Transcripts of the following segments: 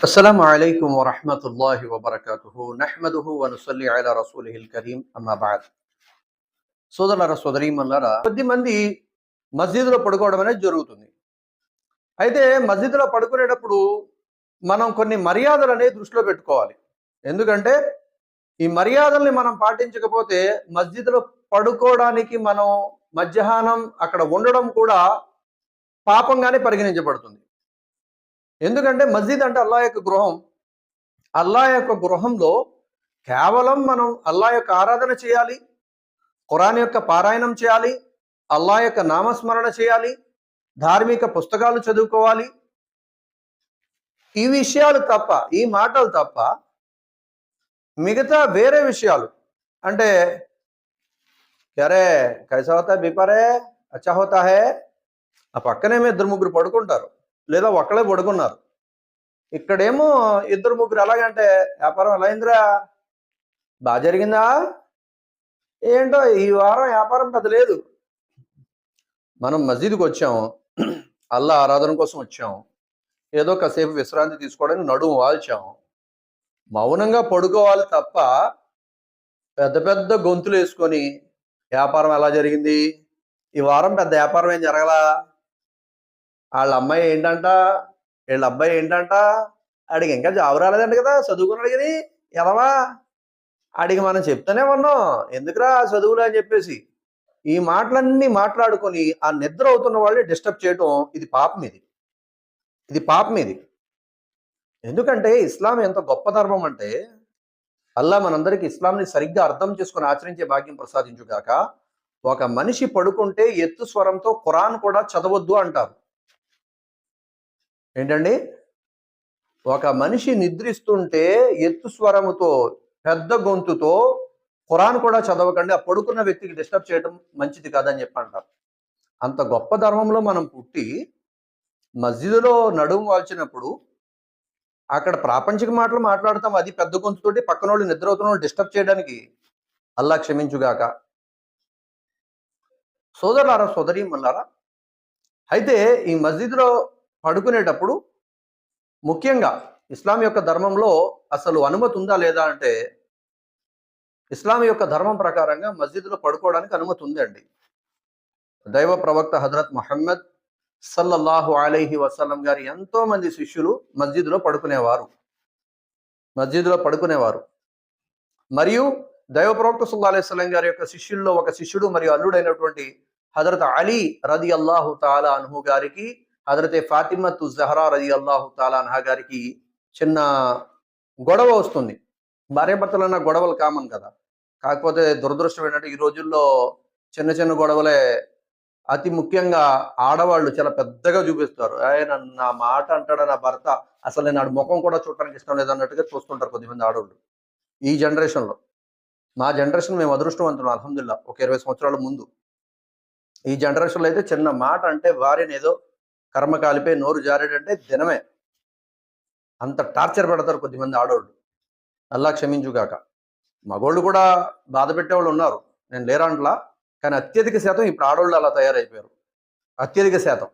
السلام عليكم ورحمة الله وبركاته نحمده ونصلي على رسوله الكريم أما بعد సోదరులారా సోదరీమన్నారా కొద్ది మంది మస్జిద్లో పడుకోవడం అనేది జరుగుతుంది అయితే మస్జిద్లో పడుకునేటప్పుడు మనం కొన్ని మర్యాదలు అనేది దృష్టిలో పెట్టుకోవాలి ఎందుకంటే ఈ మర్యాదల్ని మనం పాటించకపోతే మస్జిద్లో పడుకోవడానికి మనం మధ్యాహ్నం అక్కడ ఉండడం కూడా పాపంగానే పరిగణించబడుతుంది ఎందుకంటే మస్జిద్ అంటే అల్లా యొక్క గృహం. అల్లా యొక్క గృహంలో కేవలం మనం అల్లా యొక్క ఆరాధన చేయాలి ఖురాన్ యొక్క పారాయణం చేయాలి అల్లా యొక్క నామస్మరణ చేయాలి ధార్మిక పుస్తకాలు చదువుకోవాలి. ఈ విషయాలు తప్ప ఈ మాటలు తప్ప మిగతా వేరే విషయాలు. అంటే అరే కైసా హోతా బిపరే అచ్చా హోతా హే? ఆ పక్కనేమో ఇద్దరు ముగ్గురు పడుకుంటారు. లేదా ఒక్కడే పడుకున్నారు. ఇక్కడేమో ఇద్దరు ముగ్గురు ఎలాగంటే వ్యాపారం ఎలా అయిందిరా? బాగా జరిగిందా? ఏంటో ఈ వారం వ్యాపారం పెద్ద లేదు. మనం మసీదుకి వచ్చాము అల్లా ఆరాధన కోసం వచ్చాము ఏదో కాసేపు విశ్రాంతి తీసుకోవడానికి నడుము వాల్చాము మౌనంగా పడుకోవాలి తప్ప పెద్ద పెద్ద గొంతులు వేసుకొని వ్యాపారం ఎలా జరిగింది? ఈ వారం పెద్ద వ్యాపారం ఏం జరగలా? వాళ్ళ అమ్మాయి ఏంటంట? వీళ్ళ అబ్బాయి ఏంటంట? ఆడికి ఇంకా జాబు రాలేదంట కదా చదువుకున్నాడు కానీ ఎలవా? ఆడికి మనం చెప్తూనే ఉన్నాం. ఎందుకురా చదువులు అని చెప్పేసి. ఈ మాటలన్నీ మాట్లాడుకొని ఆ నిద్ర అవుతున్న వాళ్ళని డిస్టర్బ్ చేయడం ఇది పాపం ఇది. ఇది పాపం ఇది. ఎందుకంటే ఇస్లాం ఎంత గొప్ప ధర్మం అంటే అల్లా మనందరికీ ఇస్లాంని సరిగ్గా అర్థం చేసుకుని ఆచరించే భాగ్యం ప్రసాదించుగాక ఒక మనిషి పడుకుంటే ఎత్తు స్వరంతో ఖురాన్ కూడా చదవద్దు అంటారు. ఏంటండి? ఒక మనిషి నిద్రిస్తుంటే ఎత్తు స్వరముతో పెద్ద గొంతుతో ఖురాన్ కూడా చదవకండి. ఆ పడుకున్న వ్యక్తికి డిస్టర్బ్ చేయడం మంచిది కాదని చెప్పి అంటారు అంత గొప్ప ధర్మంలో మనం పుట్టి మస్జిద్లో నడుము వాల్చినప్పుడు అక్కడ ప్రాపంచిక మాటలు మాట్లాడతాం. అది పెద్ద గొంతుతోటి పక్కన వాళ్ళు నిద్ర అవుతున్న డిస్టర్బ్ చేయడానికి అల్లా క్షమించుగాక. సోదరులారా సోదరి మల్లారా అయితే ఈ మస్జిద్లో పడుకునేటప్పుడు ముఖ్యంగా ఇస్లాం యొక్క ధర్మంలో అసలు అనుమతి ఉందా లేదా అంటే ఇస్లాం యొక్క ధర్మం ప్రకారంగా మస్జిద్లో పడుకోవడానికి అనుమతి ఉందండి దైవ ప్రవక్త హజరత్ మహమ్మద్ సల్లల్లాహు అలైహి వసల్లం గారి ఎంతో మంది శిష్యులు మస్జిద్లో పడుకునేవారు. మస్జిద్లో పడుకునేవారు. మరియు దైవ ప్రవక్త సుల్లా అలైస్లం గారి యొక్క శిష్యుల్లో ఒక శిష్యుడు మరియు అల్లుడైనటువంటి హజరత్ అలీ రది అల్లాహు తాలా అనుహు గారికి హజరతే ఫాతిమతు జహరా రది అల్లాహు తాలా అన్హా గారికి చిన్న గొడవ వస్తుంది. భార్యాభర్తలన్న గొడవలు కామన్ కదా. కాకపోతే దురదృష్టం ఏంటంటే ఈ రోజుల్లో చిన్న చిన్న గొడవలే అతి ముఖ్యంగా ఆడవాళ్ళు చాలా పెద్దగా చూపిస్తారు. ఆయన నా మాట అంటాడు నా భర్త? అసలు నేను ఆడు ముఖం కూడా చూడటానికి ఇష్టం లేదు అన్నట్టుగా చూస్తుంటారు కొద్దిమంది ఆడవాళ్ళు ఈ జనరేషన్లో. మా జనరేషన్ మేము అదృష్టవంతులు అల్హమ్దుల్లా ఒక ఇరవై సంవత్సరాల ముందు. ఈ జనరేషన్లో అయితే చిన్న మాట అంటే భార్యని ఏదో కర్మ కాలిపోయి నోరు జారేటంటే దినమే. అంత టార్చర్ పెడతారు కొద్దిమంది ఆడవాళ్ళు అల్లా క్షమించుగాక. మగోళ్ళు కూడా బాధ పెట్టేవాళ్ళు ఉన్నారు. నేను లేరంట్లా కానీ అత్యధిక శాతం ఇప్పుడు ఆడవాళ్ళు అలా తయారైపోయారు. అత్యధిక శాతం.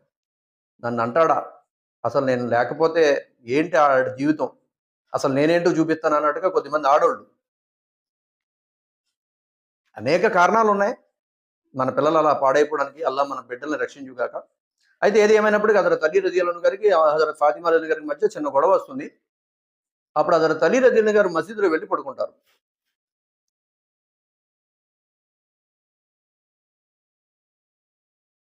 నన్ను అంటాడా అసలు నేను లేకపోతే ఏంటి ఆ జీవితం? అసలు నేనేంటో చూపిస్తాను అన్నట్టుగా కొద్దిమంది ఆడవాళ్ళు అనేక కారణాలు ఉన్నాయి మన పిల్లలు అలా పాడైపోవడానికి అల్లా మన బిడ్డల్ని రక్షించుగాక. అయితే ఏది ఏమైనప్పటికీ అదర్ తల్లి రజియాలను గారికి హజరత్ ఫాతిమా రజీ గారికి మధ్య చిన్న గొడవ వస్తుంది. అప్పుడు అదర్ తల్లి రజియన్ గారు మసీదులో వెళ్ళి పడుకుంటారు.